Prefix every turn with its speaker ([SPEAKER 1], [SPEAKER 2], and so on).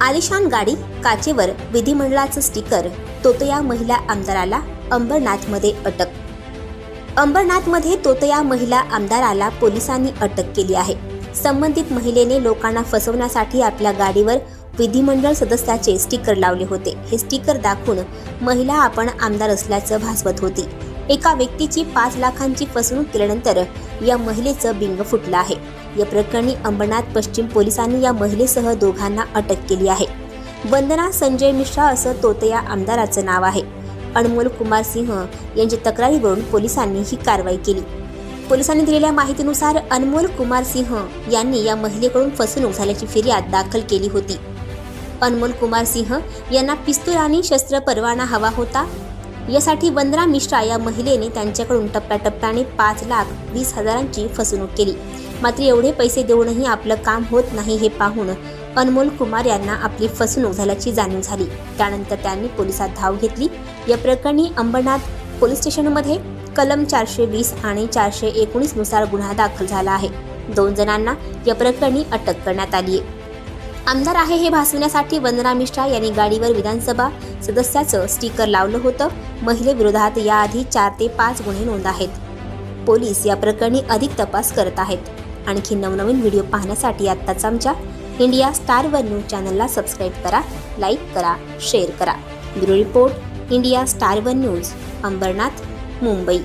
[SPEAKER 1] आलिशान गाडी काचेवर विधिमंडळाचं स्टिकर तोतया महिला आमदाराला अंबरनाथमध्ये अटक. अंबरनाथमध्ये तोतया महिला आमदाराला पोलिसांनी अटक केली आहे. संबंधित महिलेने लोकांना फसवण्यासाठी आपल्या गाडीवर विधिमंडळ सदस्याचे स्टिकर लावले होते. हे स्टिकर दाखवून महिला आपण आमदार असल्याचं भासवत होती. एका व्यक्तीची पाच लाखांची फसवणूक केल्यानंतर या महिलेचं बिंग फुटलं आहे. या प्रकरणी अंबरनाथ पश्चिम पोलिसांनी या महिलेसह दोघांना अटक केली आहे. वंदना संजय मिश्रा असं तोतया आमदाराचं नाव आहे. अनमोल कुमार सिंह यांच्या तक्रारीवरून पोलिसांनी ही कारवाई केली. पोलिसांनी दिलेल्या माहितीनुसार अनमोल कुमार सिंह यांनी या महिलेकडून फसवणूक झाल्याची फिर्याद दाखल केली होती. अनमोल कुमार सिंह यांना पिस्तूल आणि शस्त्र परवाना हवा होता. यासाठी वंदना मिश्रा या महिलेने त्यांच्याकडून टप्प्याटप्प्याने पाच लाख वीस हजारांची फसवणूक केली. मात्र एवढे पैसे देऊनही आपलं काम होत नाही हे पाहून अनमोल कुमार यांना आपली फसवणूक झाल्याची जाणीव झाली. त्यानंतर त्यांनी पोलिसात धाव घेतली. या प्रकरणी अंबरनाथ पोलीस स्टेशनमध्ये कलम चारशे वीस आणि चारशे एकोणीसनुसार गुन्हा दाखल झाला आहे. दोन जणांना या प्रकरणी अटक करण्यात आली आहे आमदार आहे हे भासवण्यासाठी वंदना मिश्रा यांनी गाडीवर विधानसभा सदस्याचं स्टिकर लावलं होतं. महिलेविरोधात याआधी चार ते पाच गुन्हे नोंद आहेत. पोलीस या प्रकरणी अधिक तपास करत आहेत. आणखी नवनवीन व्हिडिओ पाहण्यासाठी आत्ताच आमच्या इंडिया स्टार वन न्यूज चॅनलला सबस्क्राईब करा लाईक करा शेअर करा. Bureau report India Star One News Ambernath Mumbai.